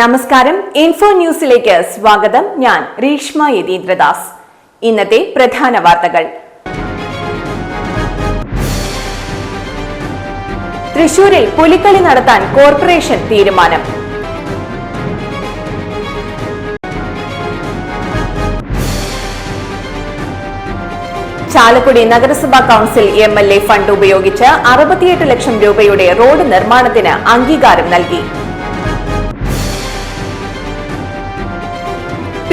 നമസ്കാരം. ഇൻഫോ ന്യൂസിലേക്ക് സ്വാഗതം. ഞാൻ രീഷ്മ യതീന്ദ്രദാസ്. ഇന്നത്തെ പ്രധാന വാർത്തകൾ. തൃശൂരിൽ പുലിക്കളി നടത്താൻ കോർപ്പറേഷൻ തീരുമാനം. ചാലക്കുടി നഗരസഭാ council M L A fund ഉപയോഗിച്ച് അറുപത്തിയെട്ട് ലക്ഷം രൂപയുടെ റോഡ് നിർമ്മാണത്തിന് അംഗീകാരം നൽകി.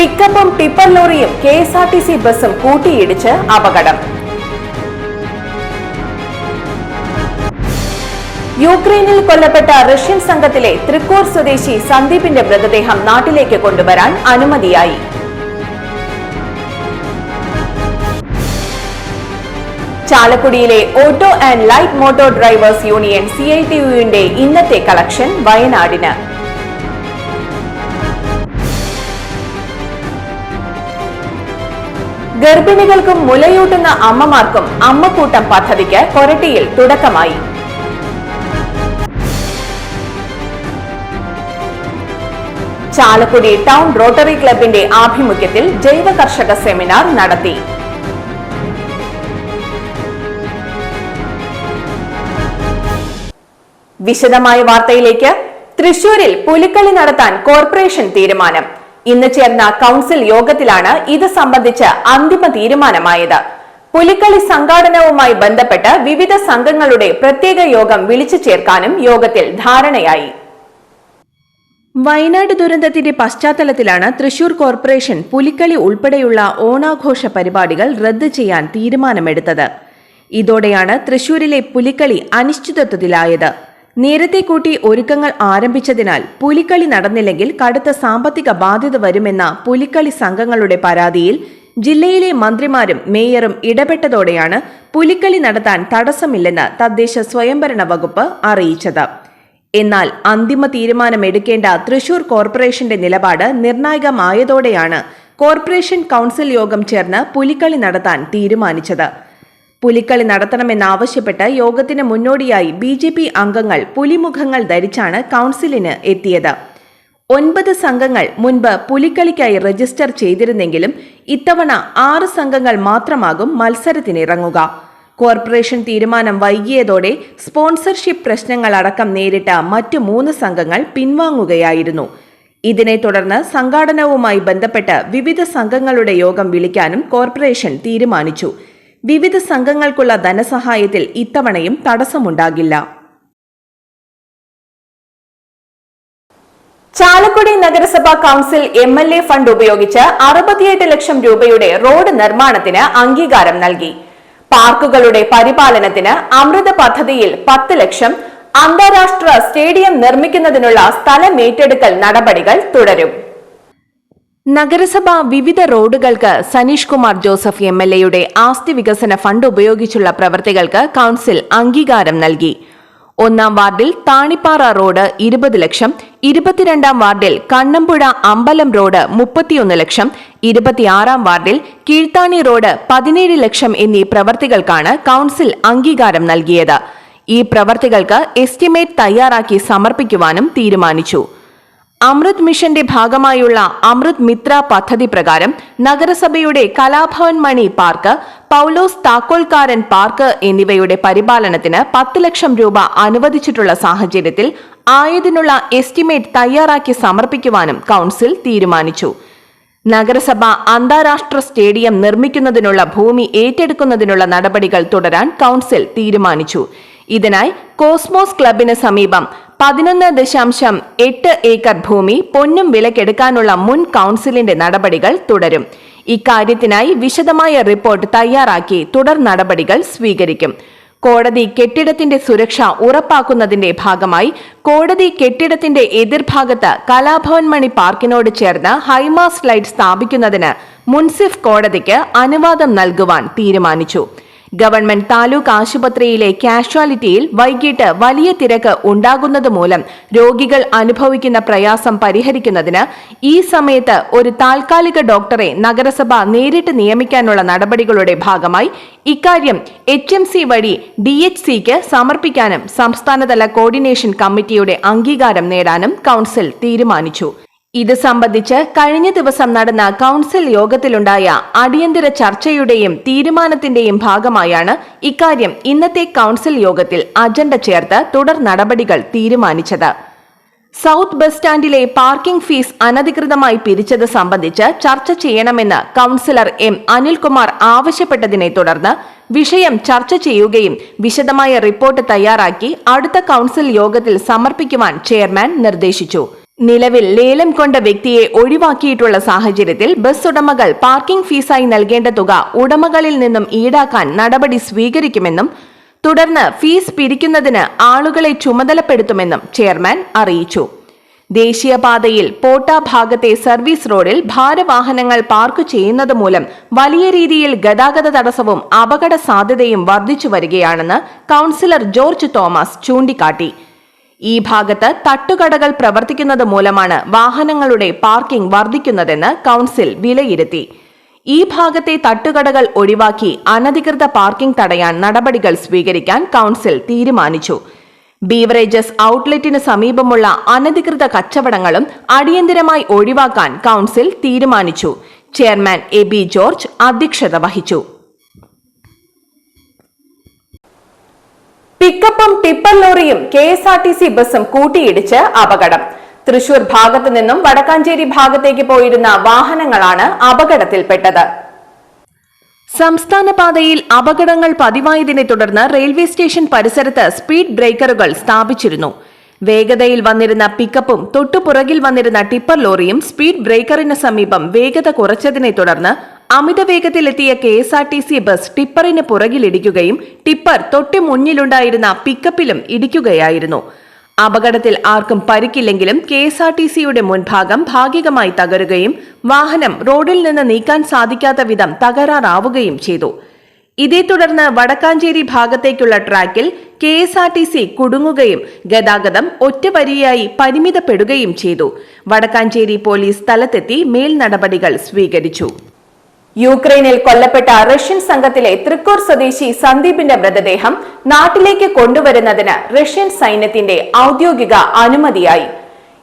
പിക്കപ്പും ടിപ്പർ ലോറിയും K S R T C ബസും കൂട്ടിയിടിച്ച് അപകടം. യുക്രൈനിൽ കൊല്ലപ്പെട്ട റഷ്യൻ സംഘത്തിലെ തൃക്കൂർ സ്വദേശി സന്ദീപിന്റെ മൃതദേഹം നാട്ടിലേക്ക് കൊണ്ടുവരാൻ അനുമതിയായി. ചാലക്കുടിയിലെ auto and light motor drivers union C I T യുവിന്റെ ഇന്നത്തെ കളക്ഷൻ വയനാടിന്. ഗർഭിണികൾക്കും മുലയൂട്ടുന്ന അമ്മമാർക്കും അമ്മക്കൂട്ടം പദ്ധതിക്ക് കൊരട്ടിയിൽ തുടക്കമായി. ചാലക്കുടി ടൗൺ റോട്ടറി ക്ലബിന്റെ ആഭിമുഖ്യത്തിൽ ജൈവ കർഷക സെമിനാർ നടത്തി. വിശദമായ വാർത്തയിലേക്ക് തൃശൂരിൽ പുലിക്കളി നടത്താൻ കോർപ്പറേഷൻ തീരുമാനം. ഇന്ന് ചേർന്ന കൌൺസിൽ യോഗത്തിലാണ് ഇത് സംബന്ധിച്ച് അന്തിമ തീരുമാനമായത്. പുലിക്കളി സംഘാടനവുമായി ബന്ധപ്പെട്ട് വിവിധ സംഘങ്ങളുടെ പ്രത്യേക യോഗം വിളിച്ചു ചേർക്കാനും യോഗത്തിൽ ധാരണയായി. വയനാട് ദുരന്തത്തിന്റെ പശ്ചാത്തലത്തിലാണ് തൃശൂർ കോർപ്പറേഷൻ പുലിക്കളി ഉൾപ്പെടെയുള്ള ഓണാഘോഷ പരിപാടികൾ റദ്ദു ചെയ്യാൻ തീരുമാനമെടുത്തത്. ഇതോടെയാണ് തൃശൂരിലെ പുലിക്കളി അനിശ്ചിതത്വത്തിലായത്. നേരത്തെ കൂട്ടി ഒരുക്കങ്ങൾ ആരംഭിച്ചതിനാൽ പുലിക്കളി നടന്നില്ലെങ്കിൽ കടുത്ത സാമ്പത്തിക ബാധ്യത വരുമെന്ന പുലിക്കളി സംഘങ്ങളുടെ പരാതിയിൽ ജില്ലയിലെ മന്ത്രിമാരും മേയറും ഇടപെട്ടതോടെയാണ് പുലിക്കളി നടത്താൻ തടസ്സമില്ലെന്ന് തദ്ദേശ സ്വയംഭരണ വകുപ്പ് അറിയിച്ചത്. എന്നാൽ അന്തിമ തീരുമാനമെടുക്കേണ്ട തൃശൂർ കോർപ്പറേഷന്റെ നിലപാട് നിർണായകമായതോടെയാണ് കോർപ്പറേഷൻ കൗൺസിൽ യോഗം ചേർന്ന് പുലിക്കളി നടത്താൻ തീരുമാനിച്ചത്. പുലിക്കളി നടത്തണമെന്നാവശ്യപ്പെട്ട് യോഗത്തിന് മുന്നോടിയായി ബി ജെ പി അംഗങ്ങൾ പുലിമുഖങ്ങൾ ധരിച്ചാണ് കൗൺസിലിന് എത്തിയത്. ഒൻപത് സംഘങ്ങൾ മുൻപ് പുലിക്കളിക്കായി രജിസ്റ്റർ ചെയ്തിരുന്നെങ്കിലും ഇത്തവണ ആറ് സംഘങ്ങൾ മാത്രമാകും മത്സരത്തിനിറങ്ങുക. കോർപ്പറേഷൻ തീരുമാനം വൈകിയതോടെ സ്പോൺസർഷിപ്പ് പ്രശ്നങ്ങൾ അടക്കം നേരിട്ട മറ്റു മൂന്ന് സംഘങ്ങൾ പിൻവാങ്ങുകയായിരുന്നു. ഇതിനെ തുടർന്ന് സംഘാടനവുമായി ബന്ധപ്പെട്ട് വിവിധ സംഘങ്ങളുടെ യോഗം വിളിക്കാനും കോർപ്പറേഷൻ തീരുമാനിച്ചു. വിവിധ സംഘങ്ങൾക്കുള്ള ധനസഹായത്തിൽ ഇത്തവണയും തടസ്സമുണ്ടാകില്ല. ചാലക്കുടി നഗരസഭാ council M L A fund ഉപയോഗിച്ച് അറുപത്തിയെട്ട് ലക്ഷം രൂപയുടെ റോഡ് നിർമ്മാണത്തിന് അംഗീകാരം നൽകി. പാർക്കുകളുടെ പരിപാലനത്തിന് അമൃത പദ്ധതിയിൽ പത്ത് ലക്ഷം അന്താരാഷ്ട്ര സ്റ്റേഡിയം നിർമ്മിക്കുന്നതിനുള്ള സ്ഥലമേറ്റെടുക്കൽ നടപടികൾ തുടരും. നഗരസഭ വിവിധ റോഡുകൾക്ക് Saneesh Kumar Joseph M L എയുടെ ആസ്തി വികസന ഫണ്ട് ഉപയോഗിച്ചുള്ള പ്രവൃത്തികൾക്ക് കൌൺസിൽ അംഗീകാരം നൽകി. ഒന്നാം വാർഡിൽ താണിപ്പാറ റോഡ് ഇരുപത് ലക്ഷം ഇരുപത്തിരണ്ടാം വാർഡിൽ കണ്ണമ്പുഴ അമ്പലം റോഡ് മുപ്പത്തിയൊന്ന് ലക്ഷം ഇരുപത്തിയാറാം വാർഡിൽ കീഴ്ത്താണി റോഡ് പതിനേഴ് ലക്ഷം എന്നീ പ്രവർത്തികൾക്കാണ് കൌൺസിൽ അംഗീകാരം നൽകിയത്. ഈ പ്രവർത്തികൾക്ക് എസ്റ്റിമേറ്റ് തയ്യാറാക്കി സമർപ്പിക്കുവാനും തീരുമാനിച്ചു. അമൃത് മിഷന്റെ ഭാഗമായുള്ള അമൃത് മിത്ര പദ്ധതി പ്രകാരം നഗരസഭയുടെ കലാഭവൻ മണി പാർക്ക് പൗലോസ് താക്കോൽക്കാരൻ പാർക്ക് എന്നിവയുടെ പരിപാലനത്തിന് പത്ത് ലക്ഷം രൂപ അനുവദിച്ചിട്ടുള്ള സാഹചര്യത്തിൽ ആയതിനുള്ള എസ്റ്റിമേറ്റ് തയ്യാറാക്കി സമർപ്പിക്കുവാനും കൌൺസിൽ തീരുമാനിച്ചു. നഗരസഭ അന്താരാഷ്ട്ര സ്റ്റേഡിയം നിർമ്മിക്കുന്നതിനുള്ള ഭൂമി ഏറ്റെടുക്കുന്നതിനുള്ള നടപടികൾ തുടരാൻ കൌൺസിൽ തീരുമാനിച്ചു. ഇതിനായി കോസ്മോസ് ക്ലബിന് സമീപം പതിനൊന്ന് ദശാംശം എട്ട് ഏക്കർ ഭൂമി പൊന്നും വിലക്കെടുക്കാനുള്ള മുൻ കൌൺസിലിന്റെ നടപടികൾ തുടരും. ഇക്കാര്യത്തിനായി വിശദമായ റിപ്പോർട്ട് തയ്യാറാക്കി തുടർ നടപടികൾ സ്വീകരിക്കും. കോടതി കെട്ടിടത്തിന്റെ സുരക്ഷ ഉറപ്പാക്കുന്നതിന്റെ ഭാഗമായി കോടതി കെട്ടിടത്തിന്റെ എതിർഭാഗത്ത് കലാഭവൻ മണി പാർക്കിനോട് ചേർന്ന് ഹൈമാസ് ലൈറ്റ് സ്ഥാപിക്കുന്നതിന് മുൻസിഫ് കോടതിക്ക് അനുവാദം നൽകുവാൻ തീരുമാനിച്ചു. ഗവൺമെന്റ് താലൂക്ക് ആശുപത്രിയിലെ കാഷ്വാലിറ്റിയിൽ വൈകിട്ട് വലിയ തിരക്ക് ഉണ്ടാകുന്നത് മൂലം രോഗികൾ അനുഭവിക്കുന്ന പ്രയാസം പരിഹരിക്കുന്നതിന് ഈ സമയത്ത് ഒരു താൽക്കാലിക ഡോക്ടറെ നഗരസഭ നേരിട്ട് നിയമിക്കാനുള്ള നടപടികളുടെ ഭാഗമായി ഇക്കാര്യം എച്ച് എം സി വഴി ഡി എച്ച് സിക്ക് സമർപ്പിക്കാനും സംസ്ഥാനതല കോർഡിനേഷൻ കമ്മിറ്റിയുടെ അംഗീകാരം നേടാനും കൌൺസിൽ തീരുമാനിച്ചു. ഇത് സംബന്ധിച്ച് കഴിഞ്ഞ ദിവസം നടന്ന കൌൺസിൽ യോഗത്തിലുണ്ടായ അടിയന്തര ചർച്ചയുടെയും തീരുമാനത്തിന്റെയും ഭാഗമായാണ് ഇക്കാര്യം ഇന്നത്തെ കൌൺസിൽ യോഗത്തിൽ അജണ്ട ചേർത്ത് തുടർ നടപടികൾ തീരുമാനിച്ചത്. സൗത്ത് ബസ് സ്റ്റാൻഡിലെ പാർക്കിംഗ് ഫീസ് അനധികൃതമായി പിരിച്ചത് സംബന്ധിച്ച് ചർച്ച ചെയ്യണമെന്ന് കൌൺസിലർ എം അനിൽകുമാർ ആവശ്യപ്പെട്ടതിനെ തുടർന്ന് വിഷയം ചർച്ച ചെയ്യുകയും വിശദമായ റിപ്പോർട്ട് തയ്യാറാക്കി അടുത്ത കൌൺസിൽ യോഗത്തിൽ സമർപ്പിക്കുവാൻ ചെയർമാൻ നിർദ്ദേശിച്ചു. നിലവിൽ ലേലം കൊണ്ട വ്യക്തിയെ ഒഴിവാക്കിയിട്ടുള്ള സാഹചര്യത്തിൽ ബസ് ഉടമകൾ പാർക്കിംഗ് ഫീസായി നൽകേണ്ട തുക ഉടമകളിൽ നിന്നും ഈടാക്കാൻ നടപടി സ്വീകരിക്കുമെന്നും തുടർന്ന് ഫീസ് പിരിക്കുന്നതിന് ആളുകളെ ചുമതലപ്പെടുത്തുമെന്നും ചെയർമാൻ അറിയിച്ചു. ദേശീയപാതയിൽ പോട്ട ഭാഗത്തെ സർവീസ് റോഡിൽ ഭാരവാഹനങ്ങൾ പാർക്ക് ചെയ്യുന്നത് മൂലം വലിയ രീതിയിൽ ഗതാഗത തടസ്സവും അപകട സാധ്യതയും വർദ്ധിച്ചു വരികയാണെന്ന് കൌൺസിലർ ജോർജ് തോമസ് ചൂണ്ടിക്കാട്ടി. ഈ ഭാഗത്ത് തട്ടുകടകൾ പ്രവർത്തിക്കുന്നത് മൂലമാണ് വാഹനങ്ങളുടെ പാർക്കിംഗ് വർദ്ധിക്കുന്നതെന്ന് കൌൺസിൽ വിലയിരുത്തി. ഈ ഭാഗത്തെ തട്ടുകടകൾ ഒഴിവാക്കി അനധികൃത പാർക്കിംഗ് തടയാൻ നടപടികൾ സ്വീകരിക്കാൻ കൌൺസിൽ തീരുമാനിച്ചു. ബീവറേജസ് ഔട്ട്ലെറ്റിന് സമീപമുള്ള അനധികൃത കച്ചവടങ്ങളും അടിയന്തരമായി ഒഴിവാക്കാൻ കൌൺസിൽ തീരുമാനിച്ചു. ചെയർമാൻ എ ബി ജോർജ് അധ്യക്ഷത വഹിച്ചു. പിക്കപ്പും ടിപ്പർ ലോറിയും K S R T C ബസും കൂട്ടിയിടിച്ച് അപകടം. തൃശൂർ ഭാഗത്തു നിന്നും വടക്കാഞ്ചേരി ഭാഗത്തേക്ക് പോയിരുന്ന വാഹനങ്ങളാണ് അപകടത്തിൽപ്പെട്ടത്. സംസ്ഥാന പാതയിൽ അപകടങ്ങൾ പതിവായതിനെ തുടർന്ന് റെയിൽവേ സ്റ്റേഷൻ പരിസരത്ത് സ്പീഡ് ബ്രേക്കറുകൾ സ്ഥാപിച്ചിരുന്നു. വേഗതയിൽ വന്നിരുന്ന പിക്കപ്പും തൊട്ടുപുറകിൽ വന്നിരുന്ന ടിപ്പർ ലോറിയും സ്പീഡ് ബ്രേക്കറിന് സമീപം വേഗത കുറച്ചതിനെ തുടർന്ന് അമിത വേഗത്തിലെത്തിയ K S R T C bus ടിപ്പറിന് പുറകിലിടിക്കുകയും ടിപ്പർ തൊട്ടു മുന്നിലുണ്ടായിരുന്ന പിക്കപ്പിലും ഇടിക്കുകയായിരുന്നു. അപകടത്തിൽ ആർക്കും പരിക്കില്ലെങ്കിലും കെ എസ് ആർ ടി സിയുടെ മുൻഭാഗം ഭാഗികമായി തകരുകയും വാഹനം റോഡിൽ നിന്ന് നീക്കാൻ സാധിക്കാത്ത വിധം തകരാറാവുകയും ചെയ്തു. ഇതേ തുടർന്ന് വടക്കാഞ്ചേരി ഭാഗത്തേക്കുള്ള ട്രാക്കിൽ K S R T C കുടുങ്ങുകയും ഗതാഗതം ഒറ്റവരിയായി പരിമിതപ്പെടുകയും ചെയ്തു. വടക്കാഞ്ചേരി പോലീസ് സ്ഥലത്തെത്തി മേൽ നടപടികൾ സ്വീകരിച്ചു. യുക്രൈനിൽ കൊല്ലപ്പെട്ട റഷ്യൻ സംഘത്തിലെ തൃക്കൂർ സ്വദേശി സന്ദീപിന്റെ മൃതദേഹം നാട്ടിലേക്ക് കൊണ്ടുവരുന്നതിന് റഷ്യൻ സൈന്യത്തിന്റെ ഔദ്യോഗിക അനുമതിയായി.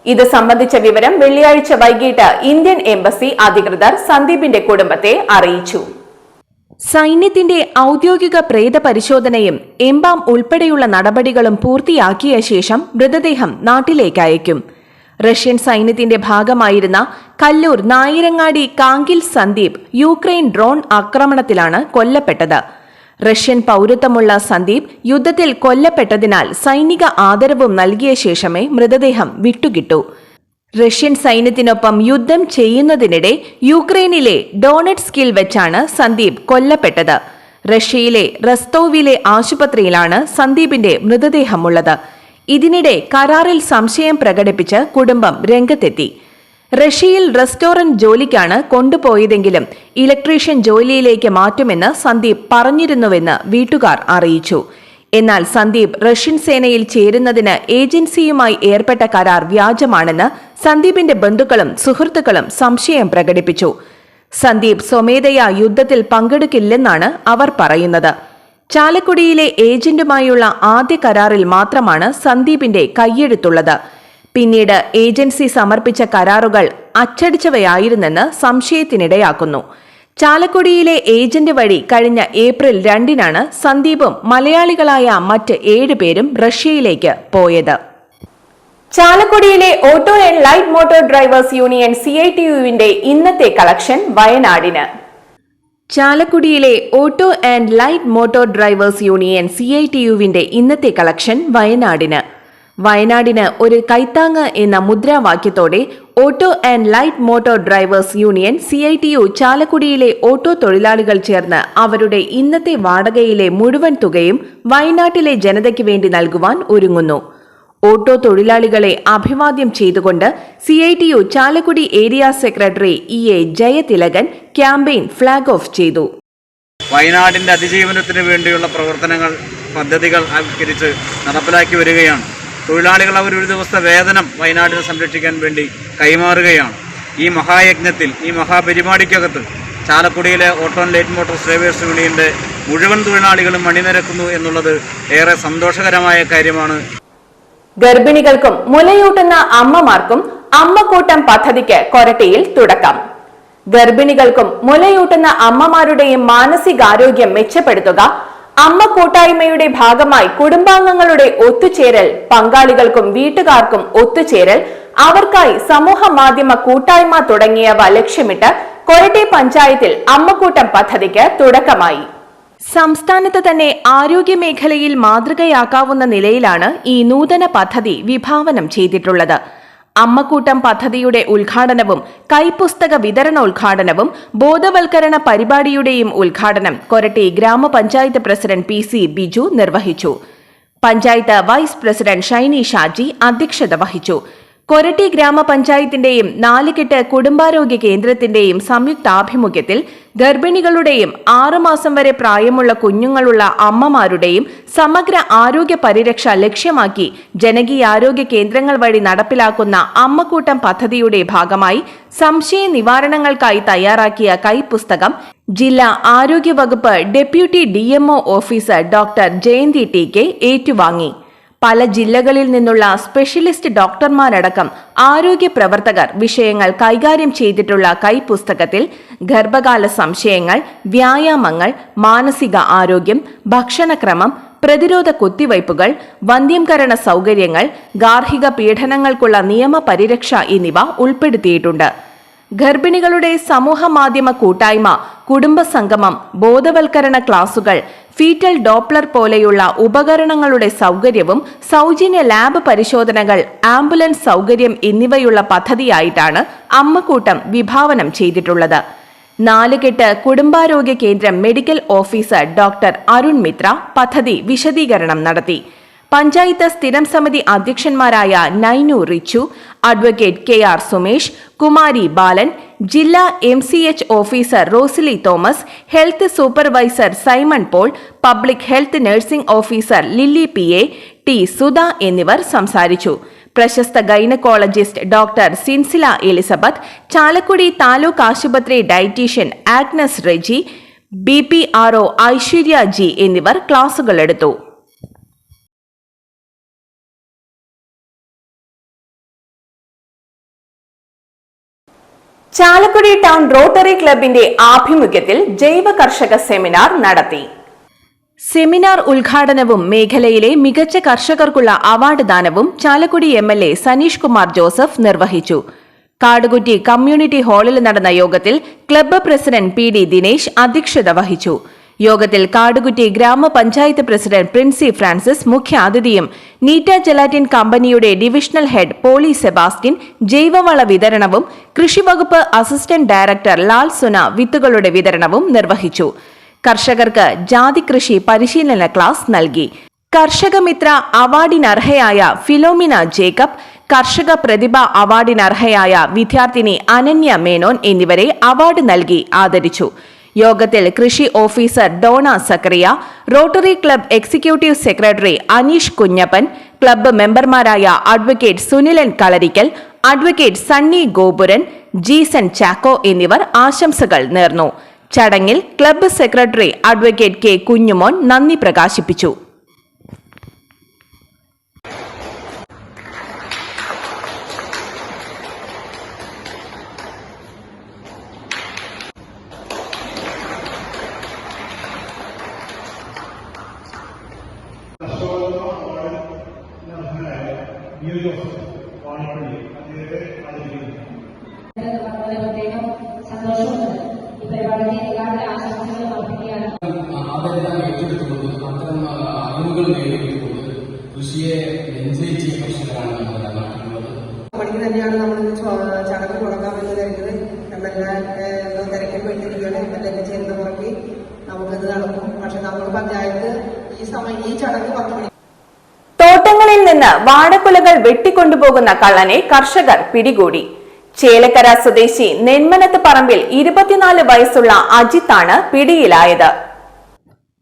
ഇത് സംബന്ധിച്ച വിവരം വെള്ളിയാഴ്ച വൈകിട്ട് ഇന്ത്യൻ എംബസി അധികൃതർ സന്ദീപിന്റെ കുടുംബത്തെ അറിയിച്ചു. സൈന്യത്തിന്റെ ഔദ്യോഗിക പ്രേത പരിശോധനയും എംബാം ഉൾപ്പെടെയുള്ള നടപടികളും പൂർത്തിയാക്കിയ ശേഷം മൃതദേഹം നാട്ടിലേക്ക് അയക്കും. റഷ്യൻ സൈന്യത്തിന്റെ ഭാഗമായിരുന്ന കല്ലൂർ നായിരങ്ങാടി കാങ്കിൽ സന്ദീപ് യുക്രൈൻ ഡ്രോൺ ആക്രമണത്തിലാണ് കൊല്ലപ്പെട്ടത്. റഷ്യൻ പൗരത്വമുള്ള സന്ദീപ് യുദ്ധത്തിൽ കൊല്ലപ്പെട്ടതിനാൽ സൈനിക ആദരവും നൽകിയ ശേഷമേ മൃതദേഹം വിട്ടുകിട്ടു. റഷ്യൻ സൈന്യത്തിനൊപ്പം യുദ്ധം ചെയ്യുന്നതിനിടെ യുക്രൈനിലെ ഡോണറ്റ്സ്കിൽ വെച്ചാണ് സന്ദീപ് കൊല്ലപ്പെട്ടത്. റഷ്യയിലെ റസ്തോവിലെ ആശുപത്രിയിലാണ് സന്ദീപിന്റെ മൃതദേഹമുള്ളത്. ഇതിനിടെ കരാറിൽ സംശയം പ്രകടിപ്പിച്ച് കുടുംബം രംഗത്തെത്തി. റഷ്യയിൽ റെസ്റ്റോറന്റ് ജോലിക്കാണ് കൊണ്ടുപോയതെങ്കിലും ഇലക്ട്രീഷ്യൻ ജോലിയിലേക്ക് മാറ്റുമെന്ന് സന്ദീപ് പറഞ്ഞിരുന്നുവെന്ന് വീട്ടുകാർ അറിയിച്ചു. എന്നാൽ സന്ദീപ് റഷ്യൻ സേനയിൽ ചേരുന്നതിന് ഏജൻസിയുമായി ഏർപ്പെട്ട കരാർ വ്യാജമാണെന്ന് സന്ദീപിന്റെ ബന്ധുക്കളും സുഹൃത്തുക്കളും സംശയം പ്രകടിപ്പിച്ചു. സന്ദീപ് സ്വമേധയാ യുദ്ധത്തിൽ പങ്കെടുക്കില്ലെന്നാണ് അവർ പറയുന്നത്. ചാലക്കുടിയിലെ ഏജന്റുമായുള്ള ആദ്യ കരാറിൽ മാത്രമാണ് സന്ദീപിന്റെ കൈയെടുത്തുള്ളത് പിന്നീട് ഏജൻസി സമർപ്പിച്ച കരാറുകൾ അച്ചടിച്ചവയായിരുന്നെന്ന് സംശയത്തിനിടയാക്കുന്നു. ചാലക്കുടിയിലെ ഏജന്റ് വഴി കഴിഞ്ഞ ഏപ്രിൽ രണ്ടിനാണ് സന്ദീപും മലയാളികളായ മറ്റ് ഏഴുപേരും റഷ്യയിലേക്ക് പോയത്. ചാലക്കുടിയിലെ auto and light motor drivers union C I T യുവിന്റെ ഇന്നത്തെ കളക്ഷൻ വയനാടിന്. ചാലക്കുടിയിലെ auto and light motor drivers union C I T യുവിന്റെ ഇന്നത്തെ കളക്ഷൻ വയനാടിന്. വയനാടിന് ഒരു കൈത്താങ്ങ് എന്ന മുദ്രാവാക്യത്തോടെ auto and light motor drivers union C I T U ചാലക്കുടിയിലെ ഓട്ടോ തൊഴിലാളികൾ ചേർന്ന് അവരുടെ ഇന്നത്തെ വാടകയിലെ മുഴുവൻ തുകയും വയനാട്ടിലെ ജനതയ്ക്ക് വേണ്ടി നൽകുവാൻ ഒരുങ്ങുന്നു. ഓട്ടോ തൊഴിലാളികളെ അഭിവാദ്യം ചെയ്തുകൊണ്ട് C I T U Chalakudy area secretary E A Jayathilakan campaign flag off ചെയ്തു. വയനാടിന്റെ അതിജീവനത്തിന് വേണ്ടിയുള്ള പ്രവർത്തനങ്ങൾ പദ്ധതികൾ ആവിഷ്കരിച്ച് നടപ്പിലാക്കി വരികയാണ്. തൊഴിലാളികൾ അവർ ഒരു ദിവസത്തെ വേതനം വയനാടിനെ സംരക്ഷിക്കാൻ വേണ്ടി കൈമാറുകയാണ്. ഈ മഹായജ്ഞത്തിൽ ഈ മഹാപരിപാടിക്കകത്ത് ചാലക്കുടിയിലെ auto and light motor drivers യൂണിയന്റെ മുഴുവൻ തൊഴിലാളികളും അണിനിരക്കുന്നു എന്നുള്ളത് ഏറെ സന്തോഷകരമായ കാര്യമാണ് ഗർഭിണികൾക്കും മുലയൂട്ടുന്ന അമ്മമാർക്കും അമ്മക്കൂട്ടം പദ്ധതിക്ക് കൊരട്ടിയിൽ തുടക്കം. ഗർഭിണികൾക്കും മുലയൂട്ടുന്ന അമ്മമാരുടെയും മാനസികാരോഗ്യം മെച്ചപ്പെടുത്തുക അമ്മ കൂട്ടായ്മയുടെ ഭാഗമായി കുടുംബാംഗങ്ങളുടെ ഒത്തുചേരൽ പങ്കാളികൾക്കും വീട്ടുകാർക്കും ഒത്തുചേരൽ അവർക്കായി സമൂഹ മാധ്യമ കൂട്ടായ്മ തുടങ്ങിയവ ലക്ഷ്യമിട്ട് കൊരട്ടി പഞ്ചായത്തിൽ അമ്മക്കൂട്ടം പദ്ധതിക്ക് തുടക്കമായി. സംസ്ഥാനത്ത് തന്നെ ആരോഗ്യ മേഖലയിൽ മാതൃകയാക്കാവുന്ന നിലയിലാണ് ഈ നൂതന പദ്ധതി വിഭാവനം ചെയ്തിട്ടുള്ളത്. അമ്മക്കൂട്ടം പദ്ധതിയുടെ ഉദ്ഘാടനവും കൈപ്പുസ്തക വിതരണോദ്ഘാടനവും ബോധവൽക്കരണ പരിപാടിയുടെയും ഉദ്ഘാടനം കൊരട്ടി ഗ്രാമപഞ്ചായത്ത് പ്രസിഡന്റ് പി സി ബിജു നിർവഹിച്ചു. പഞ്ചായത്ത് വൈസ് പ്രസിഡന്റ് ഷൈനി ഷാജി അധ്യക്ഷത വഹിച്ചു. കൊരട്ടി ഗ്രാമപഞ്ചായത്തിന്റെയും നാലുകെട്ട് കുടുംബാരോഗ്യ കേന്ദ്രത്തിന്റെയും സംയുക്താഭിമുഖ്യത്തിൽ ഗർഭിണികളുടെയും ആറുമാസം വരെ പ്രായമുള്ള കുഞ്ഞുങ്ങളുള്ള അമ്മമാരുടെയും സമഗ്ര ആരോഗ്യ പരിരക്ഷ ലക്ഷ്യമാക്കി ജനകീയാരോഗ്യ കേന്ദ്രങ്ങൾ വഴി നടപ്പിലാക്കുന്ന അമ്മക്കൂട്ടം പദ്ധതിയുടെ ഭാഗമായി സംശയ നിവാരണങ്ങൾക്കായി തയ്യാറാക്കിയ കൈപ്പുസ്തകം ജില്ലാ ആരോഗ്യ വകുപ്പ് deputy DMO officer doctor Jayanthi T K ഏറ്റുവാങ്ങി. പല ജില്ലകളിൽ നിന്നുള്ള സ്പെഷ്യലിസ്റ്റ് ഡോക്ടർമാരടക്കം ആരോഗ്യ പ്രവർത്തകർ വിഷയങ്ങൾ കൈകാര്യം ചെയ്തിട്ടുള്ള കൈപുസ്തകത്തിൽ ഗർഭകാല സംശയങ്ങൾ വ്യായാമങ്ങൾ മാനസിക ആരോഗ്യം ഭക്ഷണക്രമം പ്രതിരോധ കുത്തിവയ്പ്പുകൾ വന്ധ്യംകരണ സൗകര്യങ്ങൾ ഗാർഹിക പീഡനങ്ങൾക്കുള്ള നിയമപരിരക്ഷ എന്നിവ ഉൾപ്പെടുത്തിയിട്ടുണ്ട്. ഗർഭിണികളുടെ സമൂഹ മാധ്യമ കൂട്ടായ്മ കുടുംബസംഗമം ബോധവൽക്കരണ ക്ലാസുകൾ ഫീറ്റൽ ഡോപ്ലർ പോലെയുള്ള ഉപകരണങ്ങളുടെ സൗകര്യവും സൗജന്യ ലാബ് പരിശോധനകൾ ആംബുലൻസ് സൗകര്യം എന്നിവയുള്ള പദ്ധതിയായിട്ടാണ് അമ്മക്കൂട്ടം വിഭാവനം ചെയ്തിട്ടുള്ളത്. നാലുകെട്ട് കുടുംബാരോഗ്യ കേന്ദ്രം medical officer doctor Arun Mitra പദ്ധതി വിശദീകരണം നടത്തി. പഞ്ചായത്ത് സ്ഥിരം സമിതി അധ്യക്ഷന്മാരായ Nainu Richu advocate K R Sumesh Kumari Balan ജില്ലാ M C H officer Rosily Thomas health supervisor Simon Paul public health nursing officer Lilly P A T Sudha എന്നിവർ സംസാരിച്ചു. പ്രശസ്ത gynaecologist doctor Sinsila Elizabeth Chalakudy taluk ആശുപത്രി dietician Agnes Reji B P R O Aishwarya G എന്നിവർ ക്ലാസുകളെടുത്തു Chalakudy town rotary ക്ലബിന്റെ ആഭിമുഖ്യത്തിൽ ജൈവ കർഷക സെമിനാർ നടത്തി. സെമിനാർ ഉദ്ഘാടനവും മേഖലയിലെ മികച്ച കർഷകർക്കുള്ള award ദാനവും Chalakudy M L A Saneesh Kumar Joseph നിർവഹിച്ചു. കാടുകുറ്റി കമ്മ്യൂണിറ്റി ഹാളിൽ നടന്ന യോഗത്തിൽ club president P D Dinesh അധ്യക്ഷത വഹിച്ചു. യോഗത്തിൽ കാടുകുറ്റി ഗ്രാമപഞ്ചായത്ത് പ്രസിഡന്റ് പ്രിൻസി ഫ്രാൻസിസ് മുഖ്യാതിഥിയും നീറ്റ ജലാറ്റിൻ കമ്പനിയുടെ ഡിവിഷണൽ ഹെഡ് പോളി സെബാസ്റ്റ്യൻ ജൈവവള വിതരണവും കൃഷിവകുപ്പ് അസിസ്റ്റന്റ് ഡയറക്ടർ ലാൽ സുന വിത്തുകളുടെ വിതരണവും നിർവഹിച്ചു. കർഷകർക്ക് ജാതി കൃഷി പരിശീലന ക്ലാസ് നൽകി. കർഷകമിത്ര അവാർഡിനർഹയായ ഫിലോമിന ജേക്കബ് കർഷക പ്രതിഭ അവാർഡിനർഹയായ വിദ്യാർത്ഥിനി അനന്യ മേനോൻ എന്നിവരെ അവാർഡ് നൽകി ആദരിച്ചു. യോഗത്തിൽ കൃഷി officer Dona Sakkariya Rotary club executive secretary Aneesh Kunjappan club മെമ്പർമാരായ അഡ്വക്കേറ്റ് സുനിലൻ കളരിക്കൽ അഡ്വക്കേറ്റ് സണ്ണി ഗോപുരൻ ജീസൻ ചാക്കോ എന്നിവർ ആശംസകൾ നേർന്നു. ചടങ്ങിൽ club secretary advocate K Kunjumon നന്ദി പ്രകാശിപ്പിച്ചു. വാഴക്കുലകൾ വെട്ടിക്കൊണ്ടുപോകുന്ന കള്ളനെ കർഷകർ പിടികൂടി. ചേലക്കര സ്വദേശി നെന്മനത്ത് പറമ്പിൽ ഇരുപത്തിനാല് വയസ്സുള്ള അജിത്താണ് പിടിയിലായത്.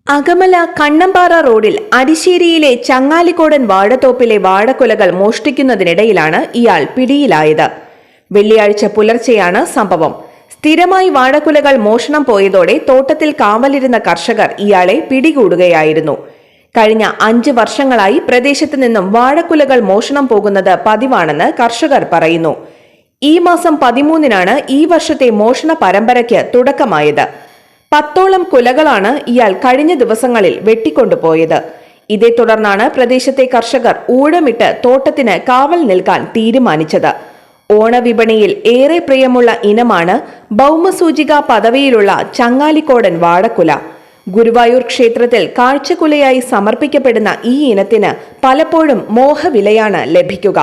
അകമല കണ്ണമ്പാറ റോഡിൽ അരിശ്ശേരിയിലെ ചങ്ങാലിക്കോടൻ വാഴത്തോപ്പിലെ വാഴക്കുലകൾ മോഷ്ടിക്കുന്നതിനിടയിലാണ് ഇയാൾ പിടിയിലായത്. വെള്ളിയാഴ്ച പുലർച്ചെയാണ് സംഭവം. സ്ഥിരമായി വാഴക്കുലകൾ മോഷണം പോയതോടെ തോട്ടത്തിൽ കാവലിരുന്ന കർഷകർ ഇയാളെ പിടികൂടുകയായിരുന്നു. കഴിഞ്ഞ അഞ്ച് വർഷങ്ങളായി പ്രദേശത്ത് നിന്നും വാഴക്കുലകൾ മോഷണം പോകുന്നത് പതിവാണെന്ന് കർഷകർ പറയുന്നു. ഈ മാസം പതിമൂന്നിനാണ് ഈ വർഷത്തെ മോഷണ പരമ്പരയ്ക്ക് തുടക്കമായത്. പത്തോളം കുലകളാണ് ഇയാൾ കഴിഞ്ഞ ദിവസങ്ങളിൽ വെട്ടിക്കൊണ്ടുപോയത്. ഇതേ തുടർന്നാണ് പ്രദേശത്തെ കർഷകർ ഊഴമിട്ട് തോട്ടത്തിന് കാവൽ നിൽക്കാൻ തീരുമാനിച്ചത്. ഓണവിപണിയിൽ ഏറെ പ്രിയമുള്ള ഇനമാണ് ഭൗമസൂചിക പദവിയിലുള്ള ചങ്ങാലിക്കോടൻ വാഴക്കുല. ഗുരുവായൂർ ക്ഷേത്രത്തിൽ കാഴ്ചക്കുലയായി സമർപ്പിക്കപ്പെടുന്ന ഈ ഇനത്തിന് പലപ്പോഴും മോഹവിലയാണ് ലഭിക്കുക.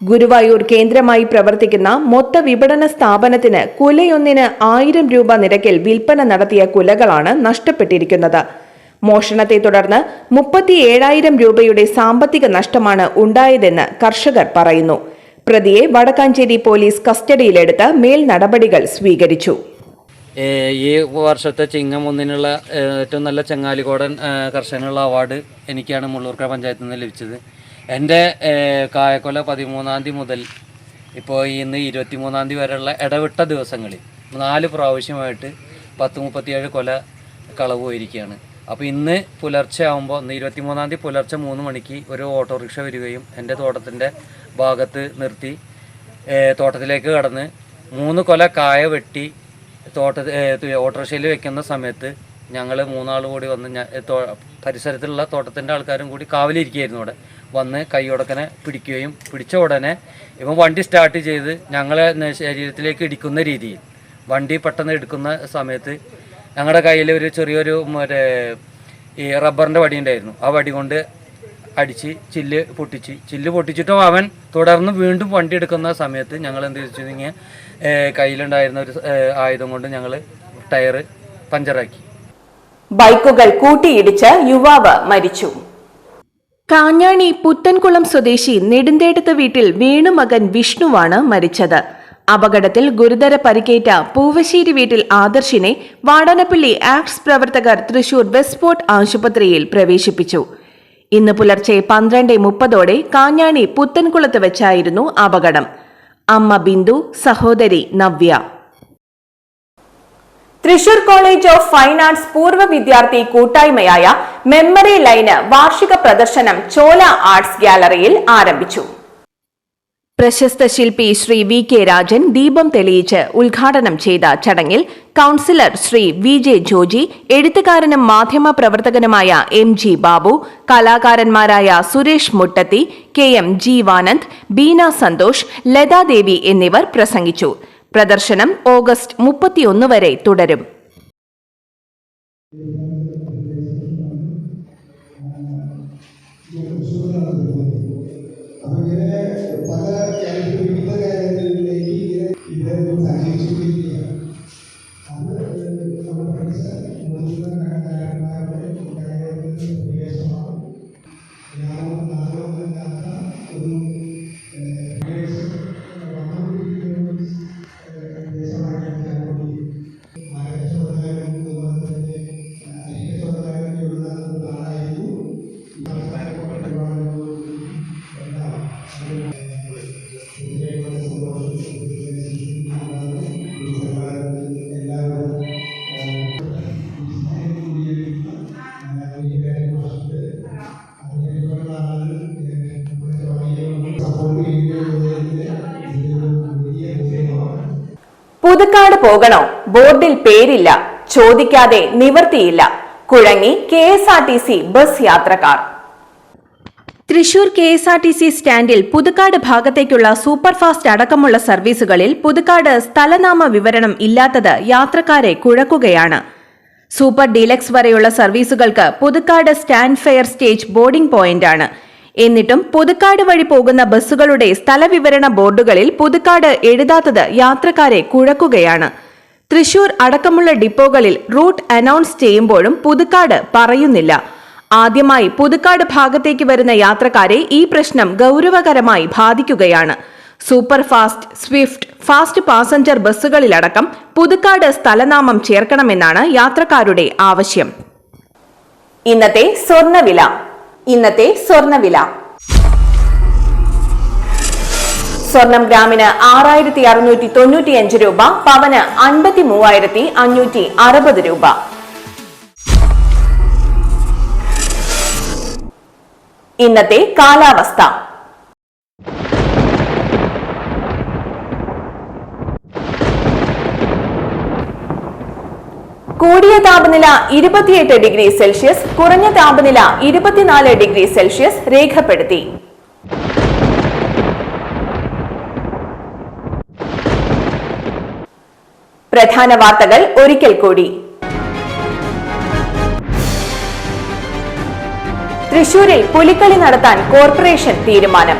ഗുരുവായൂർ കേന്ദ്രമായി പ്രവർത്തിക്കുന്ന മൊത്ത വിപണന സ്ഥാപനത്തിന് കുലയൊന്നിന് ആയിരം രൂപ നിരക്കിൽ വിൽപ്പന നടത്തിയ കുലകളാണ് നഷ്ടപ്പെട്ടിരിക്കുന്നത്. മോഷണത്തെ തുടർന്ന് മുപ്പത്തിയേഴായിരം രൂപയുടെ സാമ്പത്തിക നഷ്ടമാണ് ഉണ്ടായതെന്ന് കർഷകർ പറയുന്നു. പ്രതിയെ വടക്കാഞ്ചേരി പോലീസ് കസ്റ്റഡിയിലെടുത്ത് മേൽ നടപടികൾ സ്വീകരിച്ചു. ഈ വർഷത്തെ ചിങ്ങം ഒന്നിനുള്ള ഏറ്റവും നല്ല ചെങ്ങാലിക്കോടൻ കർഷകനുള്ള അവാർഡ് എനിക്കാണ് മുള്ളൂർക്കര പഞ്ചായത്തിൽ നിന്ന് ലഭിച്ചത്. എന്റെ കായക്കൊല പതിമൂന്നാം തീയതി മുതൽ ഇപ്പോൾ ഇന്ന് ഇരുപത്തിമൂന്നാം തീയതി വരെയുള്ള ഇടവിട്ട ദിവസങ്ങളിൽ നാല് പ്രാവശ്യമായിട്ട് പത്ത് മുപ്പത്തിയേഴ് കൊല കളവ് പോയിരിക്കുകയാണ്. അപ്പോൾ ഇന്ന് പുലർച്ചെ ആകുമ്പോൾ ഇന്ന് ഇരുപത്തിമൂന്നാം തീയതി പുലർച്ചെ മൂന്ന് മണിക്ക് ഒരു ഓട്ടോറിക്ഷ വരികയും എന്റെ തോട്ടത്തിന്റെ ഭാഗത്ത് നിർത്തി തോട്ടത്തിലേക്ക് കടന്ന് മൂന്ന് കൊല കായ വെട്ടി തോട്ട ഓട്ടോറിക്ഷയിൽ വെക്കുന്ന സമയത്ത് ഞങ്ങൾ മൂന്നാൾ കൂടി വന്ന് പരിസരത്തിലുള്ള തോട്ടത്തിന്റെ ആൾക്കാരും കൂടി കാവലിരിക്കുകയായിരുന്നു അവിടെ. വന്ന് കൈയോടക്കനെ പിടിക്കുകയും പിടിച്ച ഉടനെ ഇവൻ വണ്ടി സ്റ്റാർട്ട് ചെയ്ത് ഞങ്ങളെ ശരീരത്തിലേക്ക് ഇടിക്കുന്ന രീതിയിൽ. വണ്ടി പെട്ടെന്ന് എടുക്കുന്ന സമയത്ത് ഞങ്ങളുടെ കയ്യിൽ ഒരു ചെറിയൊരു മറ്റേ ഈ റബ്ബറിന്റെ വടി ഉണ്ടായിരുന്നു. ആ വടി കൊണ്ട് അടിച്ച് ചില്ല് പൊട്ടിച്ച് ചില്ല് പൊട്ടിച്ചിട്ടും അവൻ തുടർന്ന് വീണ്ടും വണ്ടി എടുക്കുന്ന സമയത്ത് ഞങ്ങൾ എന്ത് വെച്ചിട്ടുണ്ടെങ്കിൽ കയ്യിലുണ്ടായിരുന്ന ഒരു ആയുധം കൊണ്ട് ഞങ്ങൾ ടയറ് പഞ്ചറാക്കി. ബൈക്കുകൾ കൂട്ടിയിടിച്ച് യുവാവ് മരിച്ചു. കാഞ്ഞാണി പുത്തൻകുളം സ്വദേശി നെടുന്തേടത്ത് വീട്ടിൽ വേണുമകൻ വിഷ്ണുവാണ് മരിച്ചത്. അപകടത്തിൽ ഗുരുതര പരിക്കേറ്റ പൂവശ്ശേരി വീട്ടിൽ ആദർശിനെ വാടാനപ്പള്ളി ആക്ട്സ് പ്രവർത്തകർ തൃശൂർ വെസ്റ്റ്പോർട്ട് ആശുപത്രിയിൽ പ്രവേശിപ്പിച്ചു. ഇന്ന് പുലർച്ചെ പന്ത്രണ്ട് മുപ്പതോടെ കാഞ്ഞാണി പുത്തൻകുളത്ത് വെച്ചായിരുന്നു അപകടം. അമ്മ ബിന്ദു സഹോദരി Navya. Thrissur college of fine arts പൂർവ വിദ്യാർത്ഥി കൂട്ടായ്മയായ മെമ്മറി ലൈന് വാർഷിക പ്രദർശനം ചോല ആർട്സ് ഗ്യാലറിയിൽ ആരംഭിച്ചു. പ്രശസ്ത ശില്പി ശ്രീ വി കെ രാജൻ ദീപം തെളിയിച്ച് ഉദ്ഘാടനം ചെയ്ത ചടങ്ങിൽ councillor Shri V J Joji എഴുത്തുകാരനും മാധ്യമ പ്രവർത്തകനുമായ എം ജി ബാബു കലാകാരന്മാരായ സുരേഷ് മുട്ടത്തി കെ എം ജീവാനന്ദ് ബീന സന്തോഷ് ലതാദേവി എന്നിവർ പ്രസംഗിച്ചു. പ്രദർശനം ഓഗസ്റ്റ് മുപ്പത്തിയൊന്ന് വരെ തുടരും. പുതുക്കാട് പോകണോ? ബോർഡിൽ പേരില്ല. ചോദിക്കാതെ നിവർത്തിയില്ല. കുഴങ്ങി K S R T C bus യാത്രക്കാർ. Thrissur K S R T C സ്റ്റാൻഡിൽ പുതുക്കാട് ഭാഗത്തേക്കുള്ള സൂപ്പർഫാസ്റ്റ് അടക്കമുള്ള സർവീസുകളിൽ പുതുക്കാട് സ്ഥലനാമ വിവരണം ഇല്ലാത്തത് യാത്രക്കാരെ കുഴക്കുകയാണ്. സൂപ്പർ ഡീലക്സ് വരെയുള്ള സർവീസുകൾക്ക് Puthukkad stand fare stage boarding പോയിന്റാണ്. എന്നിട്ടും പുതുക്കാട് വഴി പോകുന്ന ബസ്സുകളുടെ സ്ഥലവിവരണ ബോർഡുകളിൽ പുതുക്കാട് എഴുതാത്തത് യാത്രക്കാരെ കുഴക്കുകയാണ്. തൃശൂർ അടക്കമുള്ള ഡിപ്പോകളിൽ റൂട്ട് അനൗൺസ് ചെയ്യുമ്പോഴും പുതുക്കാട് പറയുന്നില്ല. ആദ്യമായി പുതുക്കാട് ഭാഗത്തേക്ക് വരുന്ന യാത്രക്കാരെ ഈ പ്രശ്നം ഗൗരവകരമായി ബാധിക്കുകയാണ്. Super fast swift fast passenger ബസ്സുകളിലടക്കം Puthukkad സ്ഥലനാമം ചേർക്കണമെന്നാണ് യാത്രക്കാരുടെ ആവശ്യം. ഇന്നത്തെ സ്വർണവില. ഇന്നത്തെ സ്വർണവില. സ്വർണം ഗ്രാമിന് ആറായിരത്തി അറുന്നൂറ്റി തൊണ്ണൂറ്റി അഞ്ച് രൂപ പവന് അൻപത്തി മൂവായിരത്തി അഞ്ഞൂറ്റി അറുപത് രൂപ. ഇന്നത്തെ കാലാവസ്ഥ. കൂടിയ താപനില ഇരുപത്തിയെട്ട് ഡിഗ്രി സെൽഷ്യസ് കുറഞ്ഞ താപനില ഇരുപത്തിനാല് ഡിഗ്രി സെൽഷ്യസ് രേഖപ്പെടുത്തി. പ്രധാന വാർത്തകൾ ഒരിക്കൽ കൂടി. തൃശൂരിൽ പുലിക്കളി നടത്താൻ കോർപ്പറേഷൻ തീരുമാനം.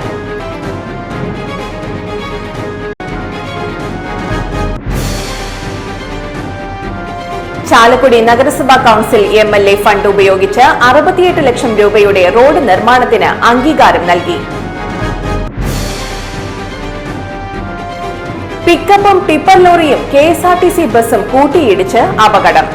ചാലക്കുടി നഗരസഭാ council M L A fund ഉപയോഗിച്ച് അറുപത്തിയെട്ട് ലക്ഷം രൂപയുടെ റോഡ് നിർമ്മാണത്തിന് അംഗീകാരം നൽകി. പിക്കപ്പും ടിപ്പർ ലോറിയും K S R T C ബസും കൂട്ടിയിടിച്ച് അപകടം.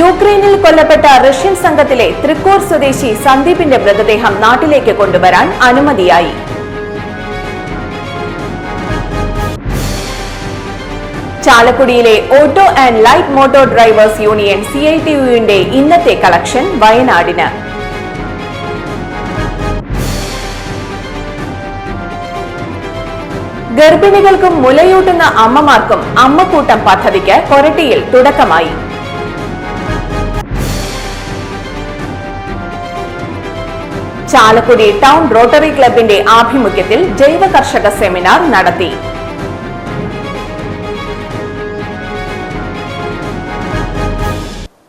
യുക്രൈനിൽ കൊല്ലപ്പെട്ട റഷ്യൻ സംഘത്തിലെ തൃക്കൂർ സ്വദേശി സന്ദീപിന്റെ മൃതദേഹം നാട്ടിലേക്ക് കൊണ്ടുവരാൻ അനുമതിയായി. ചാലക്കുടിയിലെ auto and light motor drivers union C I T യുവിന്റെ ഇന്നത്തെ കളക്ഷൻ വയനാടിന്. ഗർഭിണികൾക്കും മുലയൂട്ടുന്ന അമ്മമാർക്കും അമ്മക്കൂട്ടം പദ്ധതിക്ക് കൊരട്ടിയിൽ തുടക്കമായി. ചാലക്കുടി ടൗൺ റോട്ടറി ക്ലബിന്റെ ആഭിമുഖ്യത്തിൽ ജൈവ കർഷക സെമിനാർ നടത്തി.